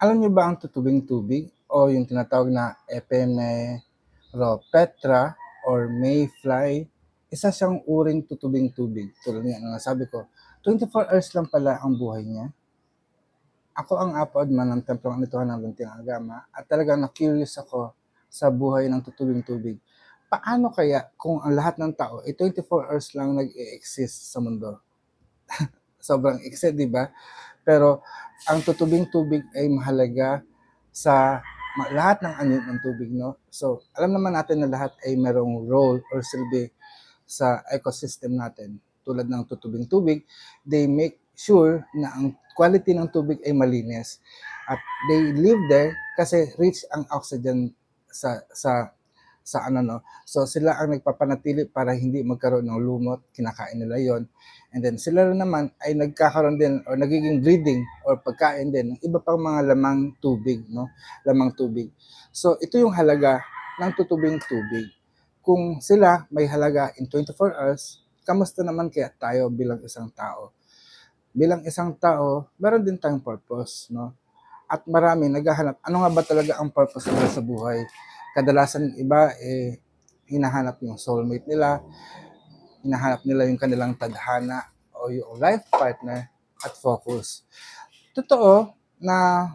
Alam niyo ba ang tutubing tubig o yung tinatawag na Epeneropetra or mayfly, isa siyang uring tutubing tubig. Tulad nga ng nasabi ko, 24 hours lang pala ang buhay niya. Ako ang apod man ng templong anituhan ng Lunting Agama at talagang na-curious ako sa buhay ng tutubing tubig. Paano kaya kung ang lahat ng tao ay 24 hours lang nag-e-exist sa mundo? Sobrang exist, di ba? Pero ang tutubing tubig ay mahalaga sa lahat ng anyo ng tubig, no? So, alam naman natin na lahat ay merong role or silbi sa ecosystem natin. Tulad ng tutubing tubig, they make sure na ang quality ng tubig ay malinis. At they live there kasi rich ang oxygen sa sa sa ano no. So sila ang nagpapanatili para hindi magkaroon ng lumot, kinakain nila 'yon. And then sila rin naman ay nagkakaroon din or nagiging breeding or pagkain din ng iba pang mga lamang tubig, no? Lamang tubig. So ito yung halaga ng tutubing tubig. Kung sila may halaga in 24 hours, kamusta naman kaya tayo bilang isang tao? Bilang isang tao, meron din tayong purpose, no? At marami naghahanap, ano nga ba talaga ang purpose nila sa buhay? Kadalasan iba, eh, hinahanap yung soulmate nila, hinahanap nila yung kanilang tadhana o yung life partner at focus. Totoo na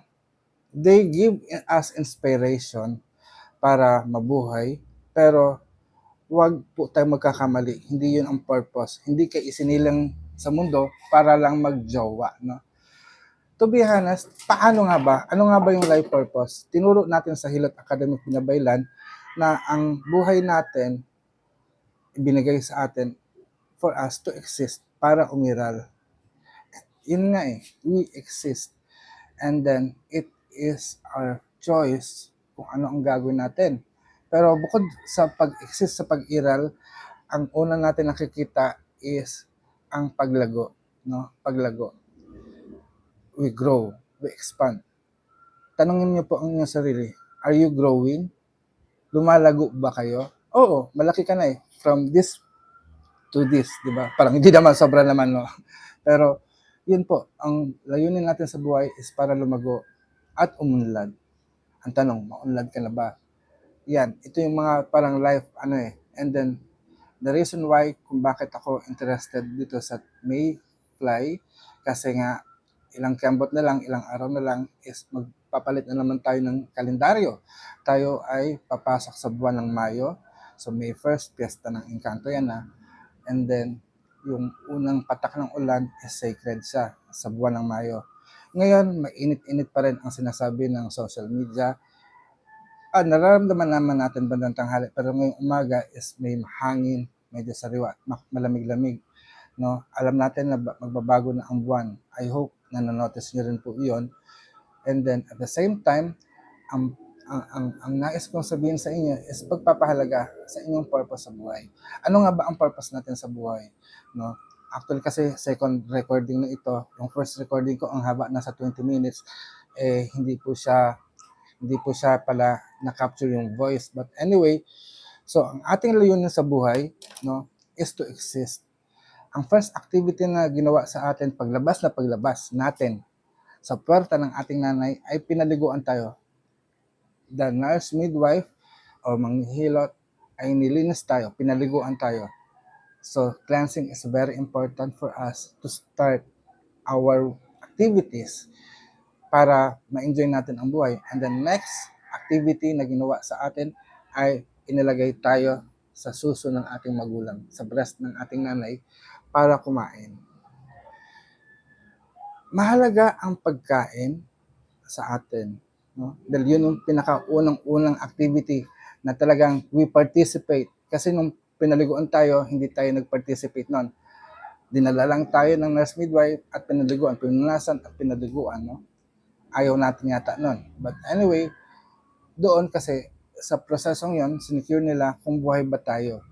they give us inspiration para mabuhay, pero wag po tayo magkakamali. Hindi yun ang purpose. Hindi kayo isinilang sa mundo para lang magjowa, no? To be honest, paano nga ba? Ano nga ba yung life purpose? Tinuro natin sa Hilot Academic Binabaylan na ang buhay natin ibinigay sa atin for us to exist para umiral. Yun nga eh, we exist. And then, it is our choice kung ano ang gagawin natin. Pero bukod sa pag-exist sa pag-iral, ang una natin nakikita is ang paglago, no? Paglago. We grow, we expand. Tanungin niyo po ang inyong sarili, are you growing? Lumalago ba kayo? Oo, malaki ka na eh. From this to this, di ba? Parang hindi naman, sobra naman, no? Pero, yun po, ang layunin natin sa buhay is para lumago at umunlad. Ang tanong, maunlad ka na ba? Yan, ito yung mga parang life, ano eh. And then, the reason why kung bakit ako interested dito sa Mayfly, kasi nga, ilang kambot na lang, ilang araw na lang, is magpapalit na naman tayo ng kalendaryo. Tayo ay papasok sa buwan ng Mayo. So, May 1st, piyesta ng Encanto yan na. And then, yung unang patak ng ulan is sacred siya sa buwan ng Mayo. Ngayon, mainit-init pa rin ang sinasabi ng social media. Ah, nararamdaman naman natin bandang tanghali, pero ngayong umaga is may hangin, medyo sariwa, ma- malamig-lamig. No? Alam natin na ba- magbabago na ang buwan. I hope na nanotice nyo rin po iyon. And then, at the same time, ang ang, ang, ang nais kong sabihin sa inyo is pagpapahalaga sa inyong purpose sa buhay. Ano nga ba ang purpose natin sa buhay? No? Actually kasi second recording na ito, yung first recording ko ang haba nasa 20 minutes, eh hindi po siya hindi po siya pala na-capture yung voice. But anyway, so ang ating layunin sa buhay, no, is to exist. Ang first activity na ginawa sa atin paglabas na paglabas natin sa puwerta ng ating nanay ay pinaliguan tayo the nurse midwife or manghihilot ay nilinis tayo, pinaliguan tayo. So, cleansing is very important for us to start our activities para ma-enjoy natin ang buhay. And the next activity na ginawa sa atin ay inilagay tayo sa suso ng ating magulang, sa breast ng ating nanay para kumain. Mahalaga ang pagkain sa atin. No? Dahil yun yung pinakaunang-unang activity na talagang we participate. Kasi nung pinaliguan tayo, hindi tayo nag-participate nun. Dinala lang tayo ng nurse midwife at pinaliguan, pinunasan at pinaliguan. No? Ayaw natin yata nun. But anyway, doon kasi sa prosesong yon sinecure nila kung buhay ba tayo.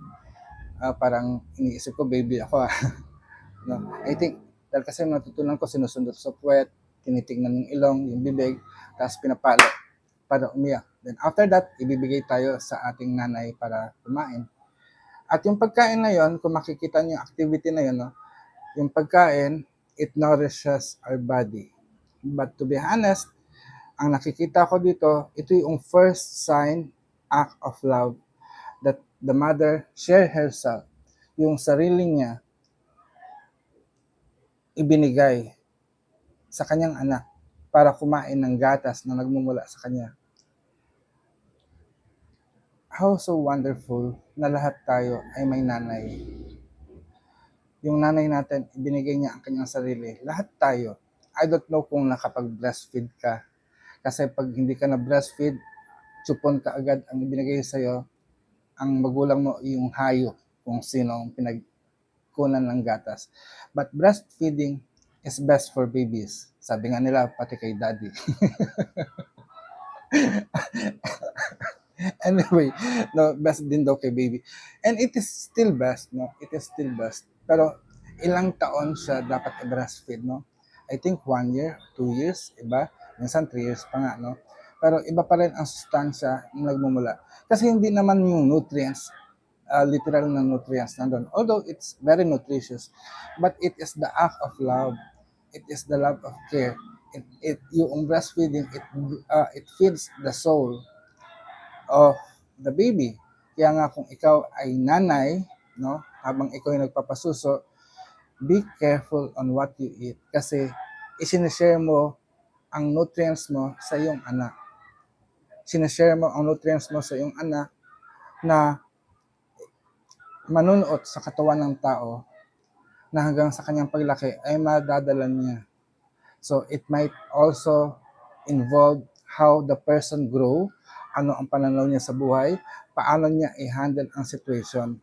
Ah, parang iniisip ko, baby ako ah. no? I think, dahil kasi natutunan ko, sinusundot sa puwet, tinitingnan yung ilong, yung bibig, tapos pinapalo para umiyak. Then after that, ibibigay tayo sa ating nanay para kumain. At yung pagkain na yon, kung makikita niyo yung activity na yon, no, yung pagkain, it nourishes our body. But to be honest, Ang nakikita ko dito, ito yung first sign, act of love, the mother share herself, yung sarili niya, ibinigay sa kanyang anak para kumain ng gatas na nagmumula sa kanya. How so wonderful na lahat tayo ay may nanay. Yung nanay natin, ibinigay niya ang kanyang sarili. Lahat tayo. I don't know kung nakapag-breastfeed ka. Kasi pag hindi ka na breastfeed, chupon ka agad ang ibinigay sa'yo. Ang magulang mo yung hayo kung sino ang pinagkunan ng gatas. But breastfeeding is best for babies. Sabi nga nila, pati kay daddy. anyway, no, best din daw kay baby. And it is still best, no? It is still best. Pero ilang taon siya dapat i-breastfeed, no? I think one year, two years, iba. Minsan three years pa nga, no? Pero iba pa rin ang sustansya na nagmumula. Kasi hindi naman yung nutrients, uh, literal na nutrients nandun. Although it's very nutritious, but it is the act of love. It is the love of care. It, it yung breastfeeding, it, uh, it feeds the soul of the baby. Kaya nga kung ikaw ay nanay, no, habang ikaw ay nagpapasuso, be careful on what you eat kasi isinishare mo ang nutrients mo sa iyong anak. Sinishare mo ang nutrients mo sa iyong anak na manunuot sa katawan ng tao na hanggang sa kanyang paglaki ay madadala niya. So it might also involve how the person grow, ano ang pananaw niya sa buhay, paano niya i-handle ang situation.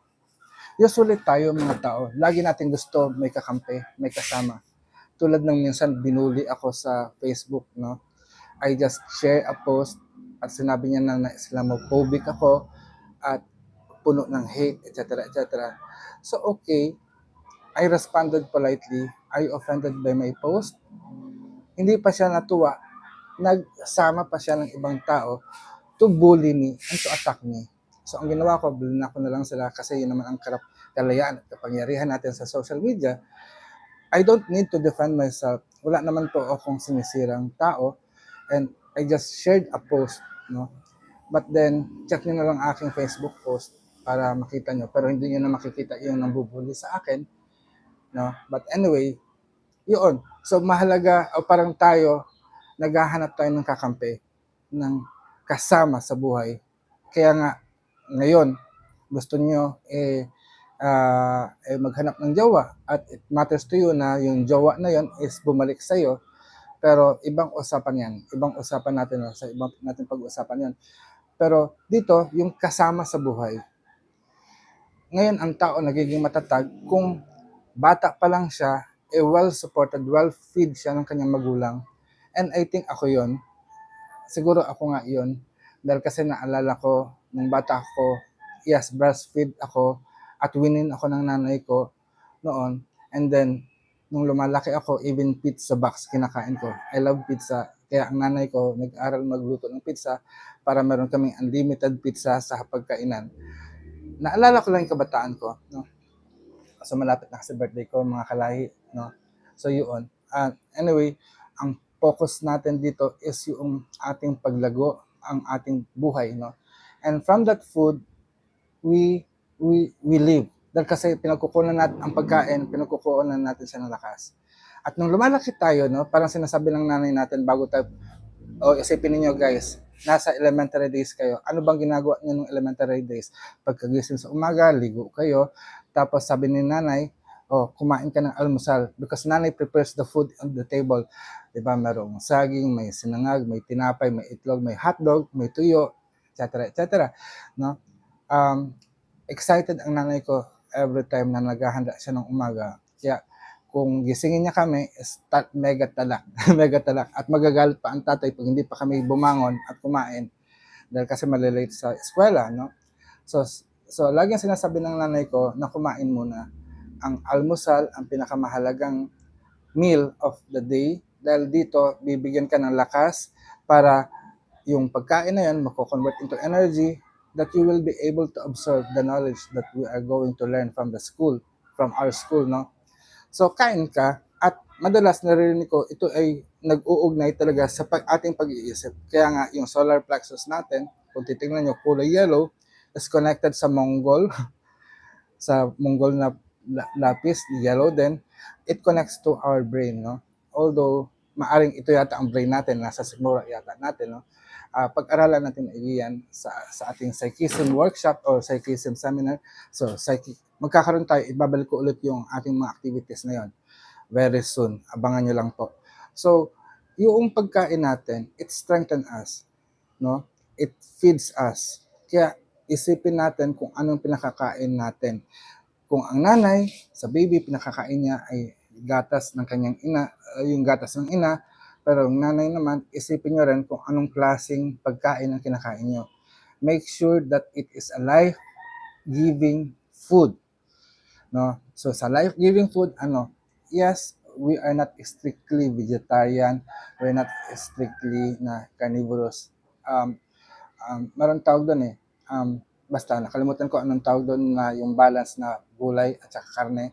Usually tayo mga tao, lagi natin gusto may kakampi, may kasama. Tulad ng minsan binuli ako sa Facebook, no? I just share a post at sinabi niya na, na Islamophobic ako at puno ng hate, etc. etc. So okay, I responded politely. Are you offended by my post? Hindi pa siya natuwa. Nagsama pa siya ng ibang tao to bully me and to attack me. So ang ginawa ko, bully ko na lang sila kasi yun naman ang karap kalayaan at kapangyarihan natin sa social media. I don't need to defend myself. Wala naman po akong sinisirang tao and I just shared a post, no? But then, check nyo na lang aking Facebook post para makita nyo. Pero hindi nyo na makikita yung nambubuli sa akin. No? But anyway, yun. So mahalaga, o parang tayo, naghahanap tayo ng kakampi, ng kasama sa buhay. Kaya nga, ngayon, gusto nyo eh, ah, eh maghanap ng jowa at it matters to you na yung jowa na yon is bumalik sa'yo pero ibang usapan yan. Ibang usapan natin, sa ibang natin pag-usapan yan. Pero dito, yung kasama sa buhay. Ngayon, ang tao nagiging matatag kung bata pa lang siya, eh well-supported, well-feed siya ng kanyang magulang. And I think ako yon Siguro ako nga yon Dahil kasi naalala ko, nung bata ako, yes, breastfeed ako at winin ako ng nanay ko noon. And then, nung lumalaki ako, even pizza box kinakain ko. I love pizza. Kaya ang nanay ko nag-aral magluto ng pizza para meron kaming unlimited pizza sa pagkainan. Naalala ko lang yung kabataan ko. No? So malapit na kasi birthday ko, mga kalahi. No? So yun. Uh, anyway, ang focus natin dito is yung ating paglago, ang ating buhay. No? And from that food, we we we live. Dahil kasi pinagkukunan natin ang pagkain, pinagkukunan natin siya ng lakas. At nung lumalaki tayo, no, parang sinasabi ng nanay natin bago tayo, o oh, isipin niyo guys, nasa elementary days kayo. Ano bang ginagawa niyo nung elementary days? Pagkagising sa umaga, ligo kayo. Tapos sabi ni nanay, oh, kumain ka ng almusal because nanay prepares the food on the table. 'Di ba? Merong saging, may sinangag, may tinapay, may itlog, may hotdog, may tuyo, etc. etc. No? Um, excited ang nanay ko every time na naghahanda siya ng umaga. Kaya kung gisingin niya kami, start mega talak. mega talak. At magagalit pa ang tatay pag hindi pa kami bumangon at kumain. Dahil kasi malilate sa eskwela, no? So, so laging sinasabi ng nanay ko na kumain muna. Ang almusal, ang pinakamahalagang meal of the day. Dahil dito, bibigyan ka ng lakas para yung pagkain na yan, mako-convert into energy that you will be able to absorb the knowledge that we are going to learn from the school, from our school, no? So, kain ka at madalas naririnig ko, ito ay nag-uugnay talaga sa pag ating pag-iisip. Kaya nga, yung solar plexus natin, kung titingnan nyo, kulay yellow, is connected sa Mongol, sa Mongol na la- lapis, yellow din, it connects to our brain, no? Although, maaring ito yata ang brain natin, nasa simula yata natin, no? Ah, pag-aralan natin iyan sa, sa ating psychism workshop or psychism seminar. So, psychic, magkakaroon tayo, ibabalik ko ulit yung ating mga activities na yon very soon. Abangan nyo lang po. So, yung pagkain natin, it strengthen us. No? It feeds us. Kaya isipin natin kung anong pinakakain natin. Kung ang nanay sa baby, pinakakain niya ay gatas ng kanyang ina, uh, yung gatas ng ina, pero yung nanay naman, isipin nyo rin kung anong klaseng pagkain ang kinakain nyo. Make sure that it is a life-giving food. No? So sa life-giving food, ano, yes, we are not strictly vegetarian, we're not strictly na carnivorous. Um, um, meron tawag doon eh, um, basta nakalimutan ko anong tawag doon na yung balance na gulay at saka karne.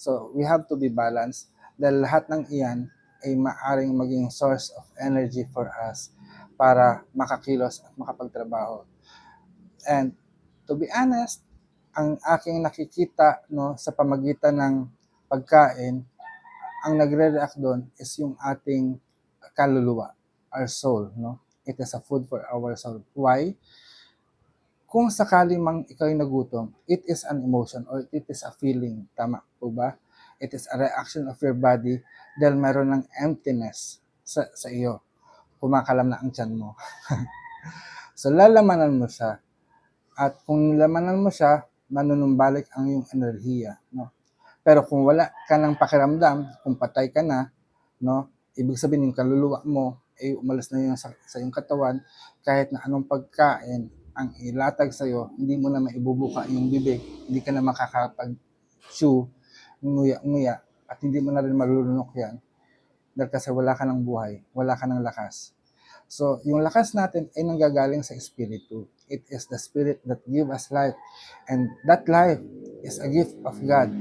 So we have to be balanced dahil lahat ng iyan ay maaring maging source of energy for us para makakilos at makapagtrabaho. And to be honest, ang aking nakikita no sa pamagitan ng pagkain, ang nagre-react doon is yung ating kaluluwa, our soul, no? It is a food for our soul. Why? Kung sakali mang ikaw ay nagutom, it is an emotion or it is a feeling. Tama po ba? It is a reaction of your body dahil meron ng emptiness sa, sa iyo. Kumakalam na ang tiyan mo. so, lalamanan mo siya. At kung nilamanan mo siya, manunumbalik ang iyong enerhiya. No? Pero kung wala ka ng pakiramdam, kung patay ka na, no, ibig sabihin yung kaluluwa mo ay umalis na yun sa, sa iyong katawan, kahit na anong pagkain ang ilatag sa iyo, hindi mo na maibubuka yung bibig, hindi ka na makakapag-chew, nguya-nguya, at hindi mo na rin malulunok yan. Dahil kasi wala ka ng buhay, wala ka ng lakas. So, yung lakas natin ay nanggagaling sa Espiritu. It is the Spirit that give us life. And that life is a gift of God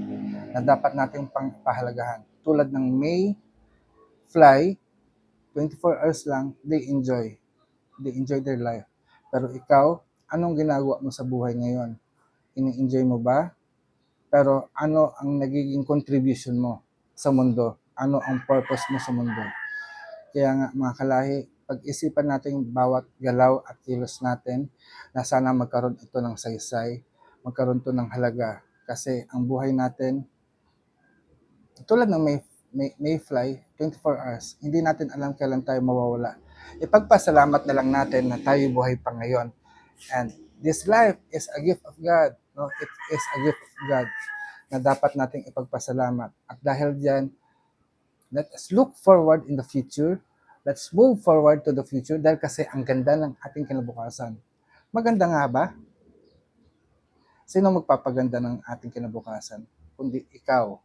na dapat nating pahalagahan. Tulad ng May fly, 24 hours lang, they enjoy. They enjoy their life. Pero ikaw, anong ginagawa mo sa buhay ngayon? Ini-enjoy mo ba? Pero ano ang nagiging contribution mo sa mundo? Ano ang purpose mo sa mundo? Kaya nga mga kalahi, pag-isipan natin bawat galaw at kilos natin na sana magkaroon ito ng saysay, magkaroon to ng halaga. Kasi ang buhay natin, tulad ng may, may, may fly, 24 hours, hindi natin alam kailan tayo mawawala. Ipagpasalamat na lang natin na tayo buhay pa ngayon. And this life is a gift of God. No? It is a gift of God na dapat nating ipagpasalamat. At dahil diyan, let us look forward in the future. Let's move forward to the future dahil kasi ang ganda ng ating kinabukasan. Maganda nga ba? Sino magpapaganda ng ating kinabukasan? Kundi ikaw.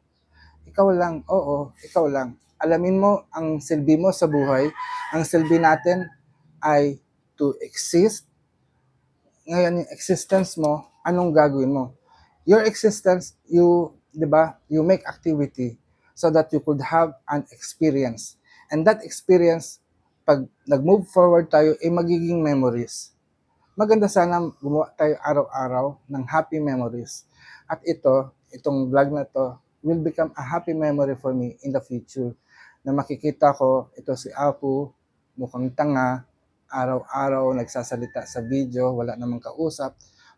Ikaw lang, oo, ikaw lang. Alamin mo ang silbi mo sa buhay. Ang silbi natin ay to exist. Ngayon, yung existence mo, anong gagawin mo? Your existence, you, di ba, you make activity so that you could have an experience. And that experience, pag nag-move forward tayo, ay magiging memories. Maganda sana gumawa tayo araw-araw ng happy memories. At ito, itong vlog na to, will become a happy memory for me in the future. Na makikita ko, ito si Apu, mukhang tanga, araw-araw nagsasalita sa video, wala namang kausap,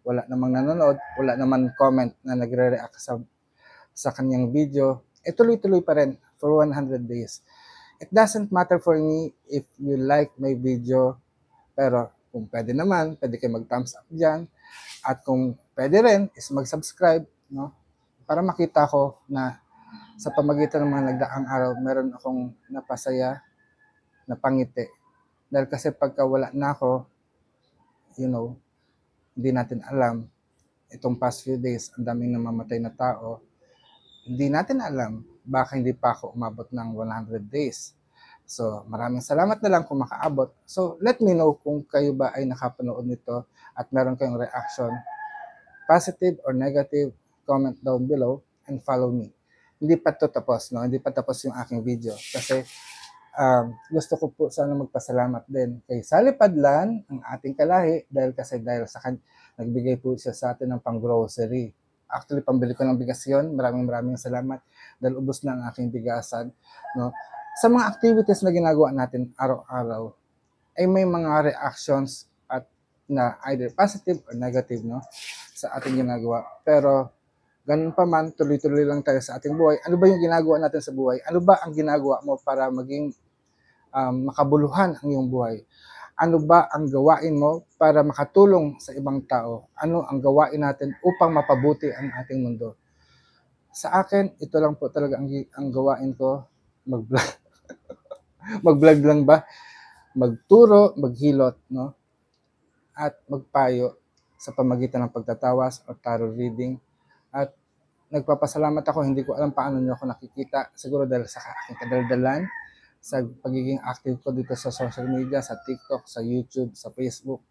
wala namang nanonood, wala namang comment na nagre-react sa, sa kanyang video. E tuloy-tuloy pa rin for 100 days. It doesn't matter for me if you like my video, pero kung pwede naman, pwede kayo mag-thumbs up dyan. At kung pwede rin, is mag-subscribe, no? Para makita ko na sa pamagitan ng mga nagdaang araw, meron akong napasaya, napangiti. Dahil kasi pagka wala na ako, you know, hindi natin alam, itong past few days, ang daming namamatay na tao, hindi natin alam, baka hindi pa ako umabot ng 100 days. So, maraming salamat na lang kung makaabot. So, let me know kung kayo ba ay nakapanood nito at meron kayong reaction, positive or negative, comment down below and follow me. hindi pa to tapos, no? Hindi pa tapos yung aking video. Kasi um, gusto ko po sana magpasalamat din kay Sally Padlan, ang ating kalahi, dahil kasi dahil sa kan nagbigay po siya sa atin ng pang-grocery. Actually, pambili ko ng bigas yun. Maraming maraming salamat dahil ubos na ang aking bigasan. No? Sa mga activities na ginagawa natin araw-araw, ay may mga reactions at na either positive or negative no sa ating ginagawa. Pero ganun pa man, tuloy-tuloy lang tayo sa ating buhay. Ano ba yung ginagawa natin sa buhay? Ano ba ang ginagawa mo para maging um, makabuluhan ang iyong buhay? Ano ba ang gawain mo para makatulong sa ibang tao? Ano ang gawain natin upang mapabuti ang ating mundo? Sa akin, ito lang po talaga ang, ang gawain ko, mag-vlog. mag-vlog lang ba? Magturo, maghilot, no? At magpayo sa pamagitan ng pagtatawas o tarot reading. At nagpapasalamat ako, hindi ko alam paano nyo ako nakikita. Siguro dahil sa aking kadaldalan, sa pagiging active ko dito sa social media, sa TikTok, sa YouTube, sa Facebook,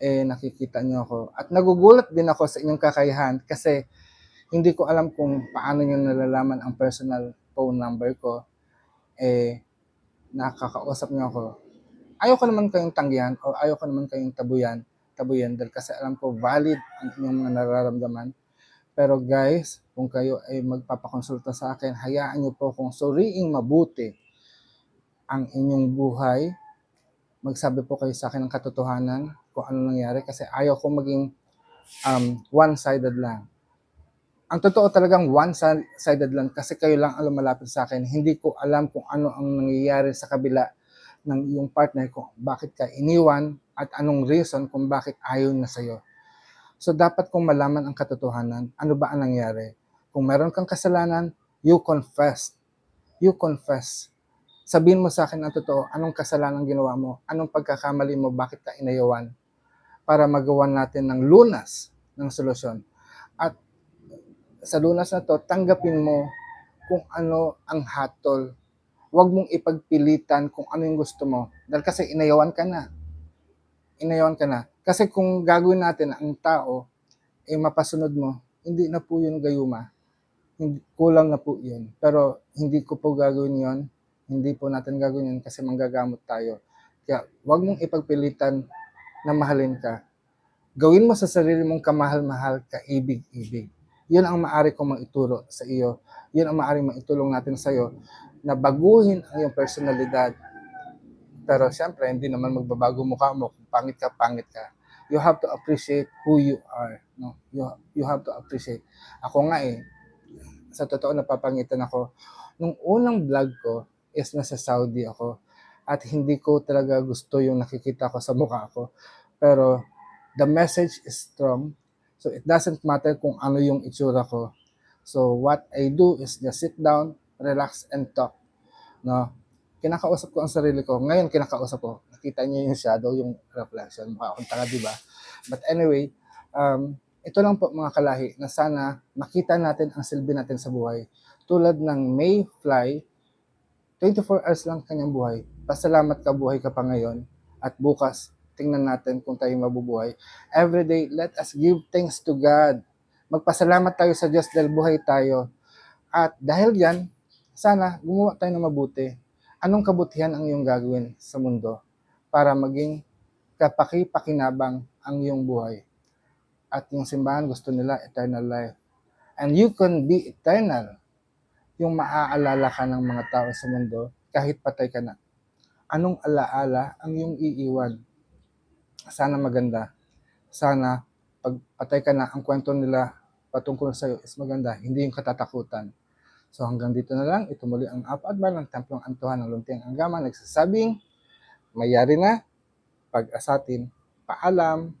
eh nakikita nyo ako. At nagugulat din ako sa inyong kakayahan kasi hindi ko alam kung paano nyo nalalaman ang personal phone number ko. Eh, nakakausap nyo ako. Ayaw ko naman kayong tanggihan o ayaw ko naman kayong tabuyan, tabuyan dahil kasi alam ko valid ang inyong mga nararamdaman. Pero guys, kung kayo ay magpapakonsulta sa akin, hayaan nyo po kung suriing mabuti ang inyong buhay. Magsabi po kayo sa akin ng katotohanan kung ano nangyari kasi ayaw ko maging um, one-sided lang. Ang totoo talagang one-sided lang kasi kayo lang ang lumalapit sa akin. Hindi ko alam kung ano ang nangyayari sa kabila ng iyong partner kung bakit ka iniwan at anong reason kung bakit ayaw na sa'yo. So dapat kong malaman ang katotohanan, ano ba ang nangyari. Kung meron kang kasalanan, you confess. You confess. Sabihin mo sa akin ang totoo, anong kasalanan ginawa mo, anong pagkakamali mo, bakit ka inayawan, para magawa natin ng lunas ng solusyon. At sa lunas na to, tanggapin mo kung ano ang hatol. Huwag mong ipagpilitan kung ano yung gusto mo. Dahil kasi inayawan ka na. Inayawan ka na. Kasi kung gagawin natin ang tao, eh mapasunod mo, hindi na po yun gayuma. Hindi, kulang na po yun. Pero hindi ko po gagawin yun. Hindi po natin gagawin yun kasi manggagamot tayo. Kaya huwag mong ipagpilitan na mahalin ka. Gawin mo sa sarili mong kamahal-mahal, kaibig-ibig. Yun ang maari kong maituro sa iyo. Yun ang maari maitulong natin sa iyo na baguhin ang iyong personalidad. Pero siyempre, hindi naman magbabago mukha mo. Kung pangit ka, pangit ka. You have to appreciate who you are. No? You, you have to appreciate. Ako nga eh, sa totoo napapangitan ako. Nung unang vlog ko is nasa Saudi ako. At hindi ko talaga gusto yung nakikita ko sa mukha ko. Pero the message is strong. So it doesn't matter kung ano yung itsura ko. So what I do is just sit down, relax and talk. No? Kinakausap ko ang sarili ko. Ngayon kinakausap ko. Nakita niyo yung shadow, yung reflection. Mukha akong tanga, di ba? But anyway, um, ito lang po mga kalahi na sana makita natin ang silbi natin sa buhay. Tulad ng Mayfly, 24 hours lang kanyang buhay. Pasalamat ka buhay ka pa ngayon at bukas tingnan natin kung tayo mabubuhay. Every day, let us give thanks to God. Magpasalamat tayo sa Diyos dahil buhay tayo. At dahil yan, sana gumawa tayo ng mabuti. Anong kabutihan ang iyong gagawin sa mundo para maging kapaki-pakinabang ang iyong buhay? At yung simbahan gusto nila eternal life. And you can be eternal. Yung maaalala ka ng mga tao sa mundo kahit patay ka na. Anong alaala ang iyong iiwan? sana maganda. Sana pag patay ka na, ang kwento nila patungkol sa iyo is maganda, hindi yung katatakutan. So hanggang dito na lang, ito muli ang apadman ng Templong Antuhan ng Luntiang Anggaman, nagsasabing, mayari na, pag-asatin, paalam.